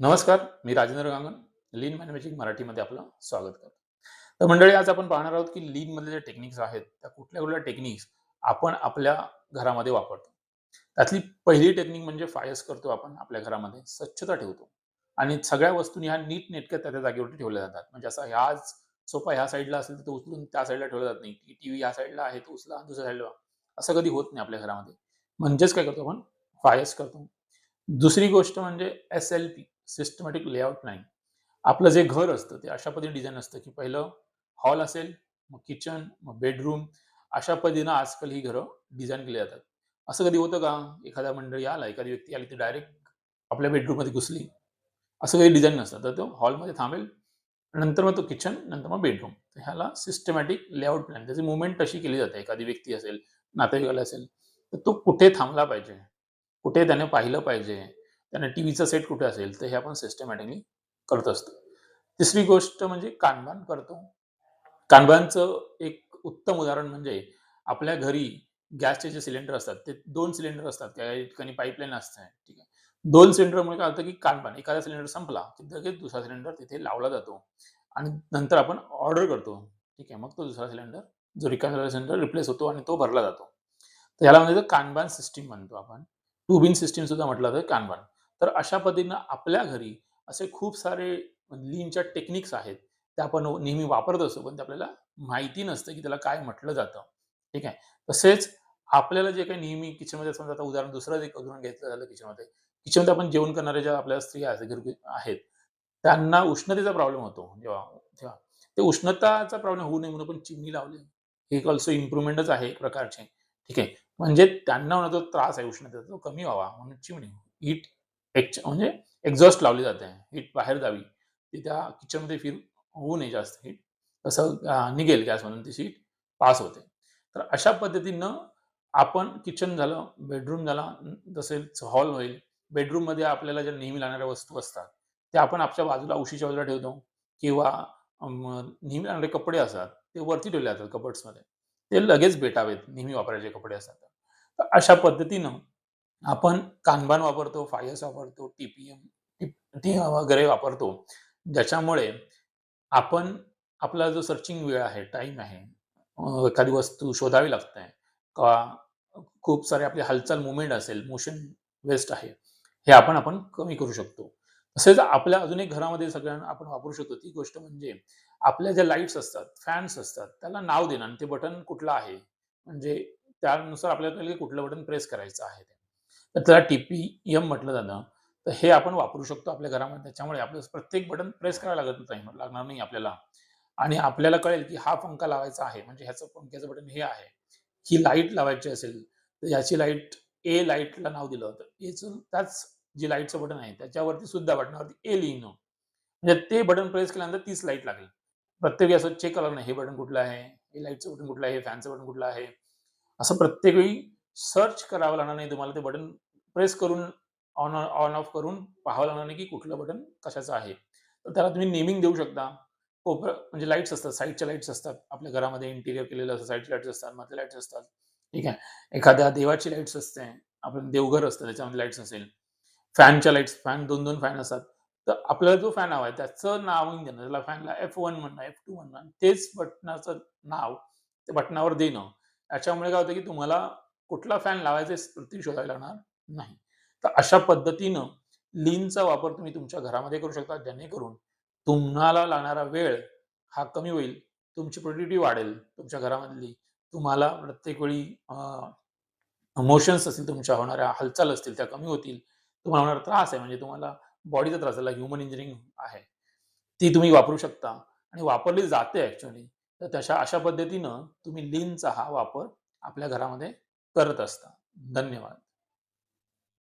नमस्कार, मी राजेंद्र गांगण. लीन मॅनेजिंग मराठीमध्ये आपलं स्वागत करतो. तर मंडळी आज आपण पाहणार आहोत, की लीनमधले जे टेक्निक्स आहेत, त्या कुठल्या-कुठल्या टेक्निक्स आपण आपल्या घरामध्ये वापरतो. त्यातली पहिली टेक्निक म्हणजे फायस करतो आपण आपल्या घरामध्ये, स्वच्छता ठेवतो आणि सगळ्या वस्तू ह्या नीटनेटक्या त्या-त्या जागेवरती ठेवल्या जातात. म्हणजे असा ह्याच सोफा ह्या साईडला असेल, तर तो उचलून त्या साईडला ठेवला जात नाही. टीव्ही ह्या साईडला आहे, तो उचला दुसऱ्या साईडला असं कधी होत नाही आपल्या घरामध्ये. म्हणजेच काय करतो आपण फायस करतो. दुसरी गोष्ट म्हणजे एस-एल-पी सिस्टमॅटिक लेआउट नाही आपलं जे घर असतं ते अशा पद्धतीने डिझाईन असतं, की पहिलं हॉल असेल, मग किचन, मग बेडरूम अशा पद्धतीनं आजकाल ही घरं डिझाईन केली जातात. असं कधी होतं का? एखादा मंडळी आला, एखादी व्यक्ती आली, ती डायरेक्ट आपल्या बेडरूममध्ये घुसली. असं काही डिझाईन नसतं. तर तो हॉलमध्ये थांबेल, नंतर मग तो किचन, नंतर मग बेडरूम. तर ह्याला सिस्टमॅटिक लेआउट प्लॅन त्याची मुवमेंट अशी केली जाते. एखादी व्यक्ती असेल, नातेवाईकाला असेल, तर तो कुठे थांबला पाहिजे, कुठे त्याने पाहिलं पाहिजे, त्याने टीव्हीचा सेट कुठे असेल, तर हे आपण सिस्टमॅटिकली करत असतो. तिसरी गोष्ट म्हणजे कानबान करतो. कानबानचं एक उत्तम उदाहरण म्हणजे आपल्या घरी गॅसचे जे सिलेंडर असतात, ते दोन सिलेंडर असतात. काही ठिकाणी पाईपलाईन असते. ठीक आहे. दोन सिलेंडरमुळे काय होतं, की कानबान एखादा सिलेंडर संपला, की लगेच दुसरा सिलेंडर तिथे लावला जातो आणि नंतर आपण ऑर्डर करतो. ठीक आहे. मग तो दुसरा सिलेंडर जो रिकामा सिलेंडर रिप्लेस होतो आणि तो भरला जातो. तर ह्याला म्हणजे कानबान सिस्टीम म्हणतो आपण. टू बिन सिस्टीम सुद्धा म्हटलं तर कानबान. तर अशा पद्धतीनं आपल्या घरी असे खूप सारे लीनच्या टेक्निक्स आहेत. ते आपण नेहमी वापरत असतो, पण ते आपल्याला माहिती नसतं, की त्याला काय म्हटलं जातं. ठीक आहे. तसेच आपल्याला जे काही नेहमी किचनमध्ये समजा आता उदाहरण दुसरं एक उदाहरण घेतलं झालं किचनमध्ये. किचनमध्ये आपण जेवण करणाऱ्या ज्या आपल्या स्त्रिया आहेत, घरगुती आहेत, त्यांना उष्णतेचा प्रॉब्लेम होतो जेव्हा तेव्हा. ते उष्णताचा प्रॉब्लेम होऊ नये म्हणून आपण चिमणी लावली. हे एक ऑल्सो इम्प्रूव्हमेंटच आहे एक प्रकारचे ठीक आहे. म्हणजे त्यांना होणारा जो त्रास आहे उष्णतेचा तो कमी व्हावा म्हणून चिमणी. हीट म्हणजे एक्झॉस्ट लावली जाते. हीट बाहेर जावी. ती त्या किचनमध्ये फिर होऊ नये जास्त हीट. तसं निघेल गॅसमधून ती हीट पास होते. तर अशा पद्धतीनं आपण किचन झालं, बेडरूम झाला, तसेच हॉल होईल. बेडरूममध्ये आपल्याला ज्या नेहमी लागणाऱ्या वस्तू असतात, त्या आपण आपल्या बाजूला उशीच्या बाजूला ठेवतो किंवा नेहमी लागणारे कपडे असतात, ते वरती ठेवले जातात कबर्ड्समध्ये. ते लगेच बेटावेत नेहमी वापरायचे कपडे असतात तर अशा पद्धतीनं आपण कानबान वापरतो, फायस वापरतो, टी-पी-एम टी वगैरे वापरतो. ज्याच्यामुळे आपण आपला जो सर्चिंग वेळ आहे, टाईम आहे, एखादी वस्तू शोधावी लागते का खूप सारे आपली हालचाल मुवमेंट असेल, मोशन वेस्ट आहे, हे आपण आपण कमी करू शकतो. तसेच आपल्या अजून एक घरामध्ये सगळ्यांना आपण वापरू शकतो ती गोष्ट म्हणजे आपल्या ज्या लाईट्स असतात, फॅन्स असतात, त्याला नाव देणं आणि ते बटन कुठलं आहे, म्हणजे त्यानुसार आपल्याला कुठलं बटन प्रेस करायचं आहे. तर त्याला टी-पी-एम म्हटलं जातं. तर हे आपण वापरू शकतो आपल्या घरामध्ये. त्याच्यामुळे आपलं प्रत्येक बटन प्रेस करायला लागत नाही लागणार नाही आपल्याला आणि आपल्याला कळेल की हा पंखा लावायचा आहे, म्हणजे ह्याचं पंख्याचं बटन हे आहे. ही लाइट लावायची असेल, तर ह्याची लाइट ए लाईटला नाव दिलं होतं. एचं त्याच जी लाईटचं बटन आहे, त्याच्यावरती सुद्धा बटनावरती ए लिहिणं. म्हणजे ते बटन प्रेस केल्यानंतर तीच लाइट लागेल. प्रत्येक वेळी असं चेक करावं नाही, हे बटन कुठलं आहे, हे लाईटचं बटन कुठलं आहे, हे फॅनचं बटन कुठलं आहे. असं प्रत्येक वेळी सर्च करावं लागणार नाही तुम्हाला ते बटन प्रेस करून ऑन ऑन ऑफ करून पाहावं लागणार नाही, की कुठलं बटन कशाचं आहे. तर त्याला तुम्ही नेमिंग देऊ शकता. कोपर म्हणजे लाईट्स असतात, साईडच्या लाईट्स असतात. आपल्या घरामध्ये इंटिरियर केलेलं असतं, साइडच्या लाईट्स असतात, मधल्या लाईट्स असतात. ठीक आहे. एखाद्या देवाची लाईट्स असते, आपलं देवघर असतं त्याच्यामध्ये लाईट्स असेल. फॅनच्या लाईट्स, फॅन 2-2 फॅन असतात. तर आपल्याला जो फॅन हवा आहे त्याचं नाव देणं. त्याला फॅनला F1 म्हणणं, F2 म्हणणं. तेच बटनाचं नाव ते बटनावर देणं. याच्यामुळे काय होतं, की तुम्हाला कुठला फॅन लावायचा आहे शोधायला लागणार नाही. तर अशा पद्धतीनं लीनचा वापर तुम्ही तुमच्या घरामध्ये करू शकता, जेणेकरून तुम्हाला लागणारा वेळ हा कमी होईल. तुमची प्रोडक्टिव्हिटी वाढेल तुमच्या घरामधली. तुम्हाला प्रत्येक वेळी मोशन्स असतील तुमच्या होणाऱ्या हालचाल असतील त्या कमी होतील. तुम्हाला होणारा त्रास आहे म्हणजे तुम्हाला बॉडीचा त्रास झाला ह्युमन इंजिनिअरिंग आहे. ती तुम्ही वापरू शकता आणि वापरली जाते ॲक्चुअली. तर तशा अशा पद्धतीनं तुम्ही लीनचा हा वापर आपल्या घरामध्ये करत असता. धन्यवाद.